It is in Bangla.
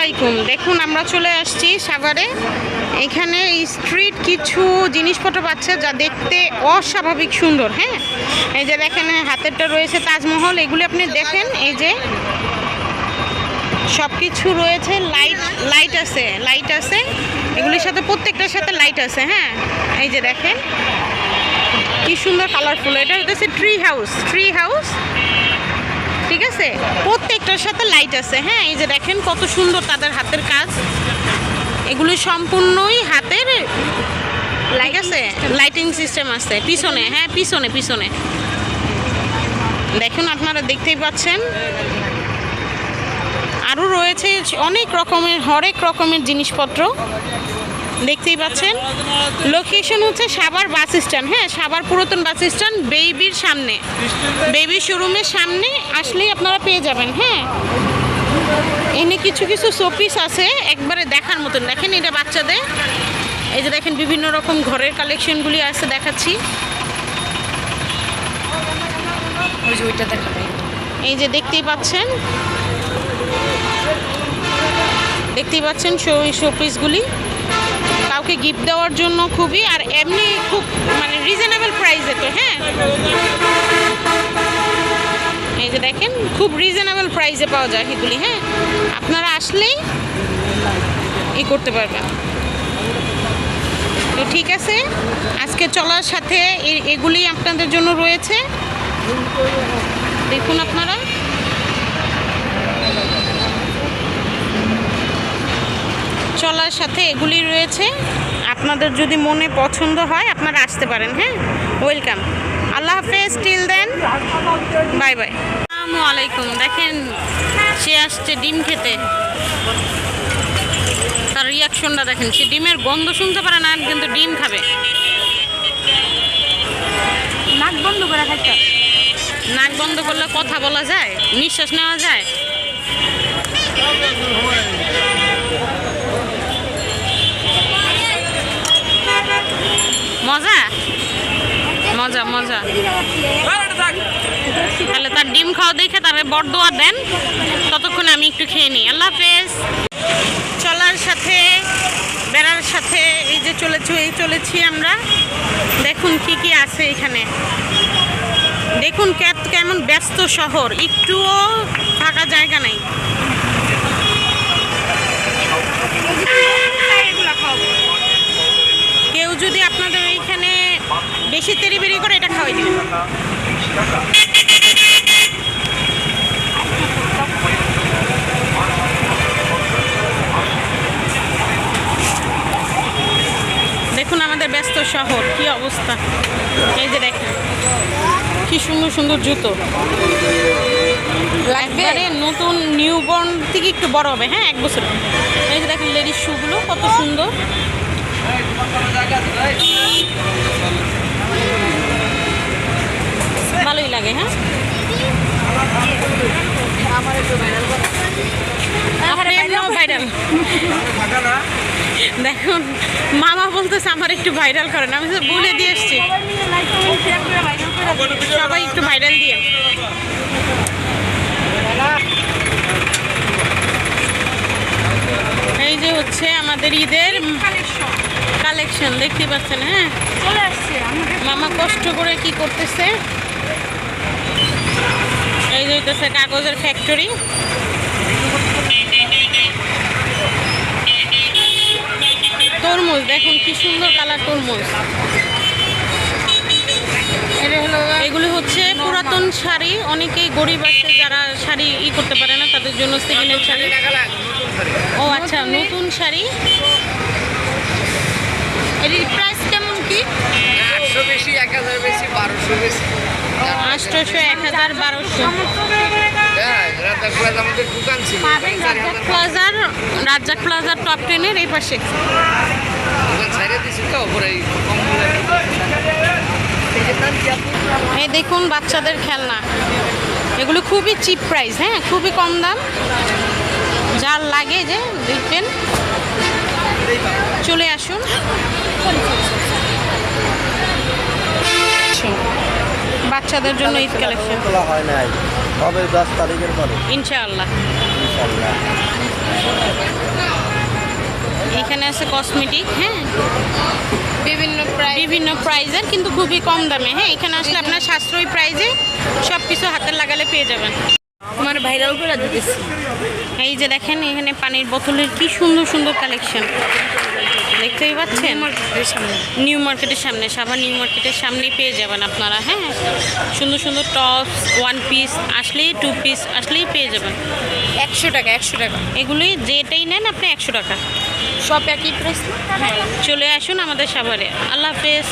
আলাইকুম। দেখুন, আমরা চলে আসছি সাভারে। এখানে স্ট্রিট কিছু জিনিসপত্র পাচ্ছে যা দেখতে অস্বাভাবিক সুন্দর হ্যাঁ? এই যে দেখেন হাতেরটা রয়েছে তাজমহল। এগুলি আপনি দেখেন, এই যে সব কিছু রয়েছে লাইট লাইট আছে লাইট আছে। এগুলির সাথে প্রত্যেকটার সাথে লাইট আছে হ্যাঁ? এই যে দেখেন, কি সুন্দর কালারফুল এটা হচ্ছে ট্রি হাউস ট্রি হাউস ঠিক আছে? প্রত্যেকটার সাথে লাইট আছে হ্যাঁ? এই যে দেখেন কত সুন্দর তাদের হাতের কাজ। এগুলো সম্পূর্ণই হাতের ঠিক আছে? লাইটিং সিস্টেম আছে। পিছনে হ্যাঁ পিছনে পিছনে। দেখুন আপনারা দেখতেই পাচ্ছেন। আরও রয়েছে অনেক রকমের হরেক রকমের জিনিসপত্র। দেখতেই পাচ্ছেন। লোকেশন হচ্ছে সাবার বাস স্ট্যান্ড। হ্যাঁ সাবার পুরাতন বাস স্ট্যান্ড বেবির সামনে। বেবি শোরুমের সামনে আসলেই আপনারা পেয়ে যাবেন। হ্যাঁ। এনে কিছু কিছু শোপিস আছে একবারে দেখার মতন। দেখেন এটা বাচ্চাদের। এই যে দেখেন বিভিন্ন রকম ঘরের কালেকশনগুলি আছে দেখাচ্ছি। এই যে দেখতেই পাচ্ছেন। দেখতেই পাচ্ছেন শো শোপিসগুলি। কাউকে গিফট দেওয়ার জন্য খুবই, আর এমনি খুব মানে রিজনেবল প্রাইসে তো হ্যাঁ? এই যে দেখেন, খুব রিজনেবল প্রাইসে পাওয়া যায় এগুলি হ্যাঁ? আপনারা আসলেই ই করতে পারবেন। তো ঠিক আছে, আজকে চলার সাথে এগুলি আপনাদের জন্য রয়েছে। দেখুন আপনারা। চলার সাথে এগুলি রয়েছে। আপনাদের যদি মনে পছন্দ হয় আপনারা আসতে পারেন হ্যাঁ? ওয়েলকাম আল্লাহ হাফেজ টিল দেন বাই বাই আসসালামু আলাইকুম। দেখেন সে আসছে ডিম খেতে। তার রিয়াকশনটা দেখেন সে ডিমের গন্ধ শুনতে পারে না কিন্তু ডিম খাবে। নাক বন্ধ করে খাইতে নাক বন্ধ করলে কথা বলা যায় নিঃশ্বাস নেওয়া যায় মজা মজা মজা। তাহলে তার ডিম খাওয়া দেখে তারে বরদোয়া দেন। ততক্ষণে আমি একটু খেয়ে নিই। আল্লাহ হাফেজ। চলার সাথে, বেড়ার সাথে এই যে চলেছি, এই চলেছি আমরা। দেখুন কি কি আছে এখানে। দেখুন কেমন ব্যস্ত শহর। একটুও থাকা জায়গা নেই কেউ যদি আপনাদের এইখানে বেশি তেরি বেরি করে এটা খাওয়াই দিবেন দেখুন আমাদের ব্যস্ত শহর কি অবস্থা। এই যে দেখেন কি সুন্দর সুন্দর জুতো। একবারে নতুন নিউবর্ন থেকে একটু বড় হবে হ্যাঁ এক বছর। এই যে দেখেন লেডিস শুগুলো কত সুন্দর ভালোই লাগে হ্যাঁ আপনি এমনিও ভাইরাল দেখুন মামা বলতেছে আমার একটু ভাইরাল করেন আমি বলে দিয়ে এসছি। সবাই একটু ভাইরাল দিয়ে। এই যে হচ্ছে আমাদের ঈদের কালেকশন দেখতে পাচ্ছেন হ্যাঁ? মামা কষ্ট করে কি করতেছে? এই যে হইতেছে কাগজের ফ্যাক্টরি তরমুজ দেখুন কি সুন্দর কালার তরমুজ। এগুলো হচ্ছে পুরাতন শাড়ি অনেকেই গরিব আছে যারা শাড়ি ই করতে পারে না তাদের জন্য সেকেন্ড শাড়ি। ও আচ্ছা নতুন শাড়ি। এর প্রাইস কেমন কি? আটশো বেশি এক হাজার বেশি বারোশো বেশি। আষ্টশো এক হাজার বারোশো। রাজ্জাক প্লাজার টপ টেনের এই পাশে। এই দেখুন বাচ্চাদের খেলনা। এগুলো খুবই চিপ প্রাইস হ্যাঁ? খুবই কম দাম। যার লাগে যে দেখবেন। চলে আসুন। বাচ্চাদের জন্য ঈদ কালেকশন হয় নাই কবে দশ তারিখের পরে? ইনশাআল্লাহ। ইনশাল্লাহ আছে কসমেটিক হ্যাঁ? বিভিন্ন প্রায় বিভিন্ন প্রাইজের কিন্তু খুবই কম দামে হ্যাঁ? এখানে আসলে আপনার সাশ্রয়ী প্রাইজে সব কিছু হাতে লাগালে পেয়ে যাবেন। তোমার ভাইরাল করে দিতেছি। এই যে দেখেন এখানে পানির বোতলের কি সুন্দর সুন্দর কালেকশন দেখতেই পাচ্ছেন? নিউ মার্কেটের সামনে। সাভার নিউ মার্কেটের সামনেই পেয়ে যাবেন আপনারা হ্যাঁ? সুন্দর সুন্দর টপস ওয়ান পিস আসলেই টু পিস আসলেই পেয়ে যাবেন। একশো টাকা একশো টাকা। এগুলোই যেটাই নেন আপনি একশো টাকা। সব একই প্রাইস চলে আসুন আমাদের সাভারে। আল্লাহ হাফেজ।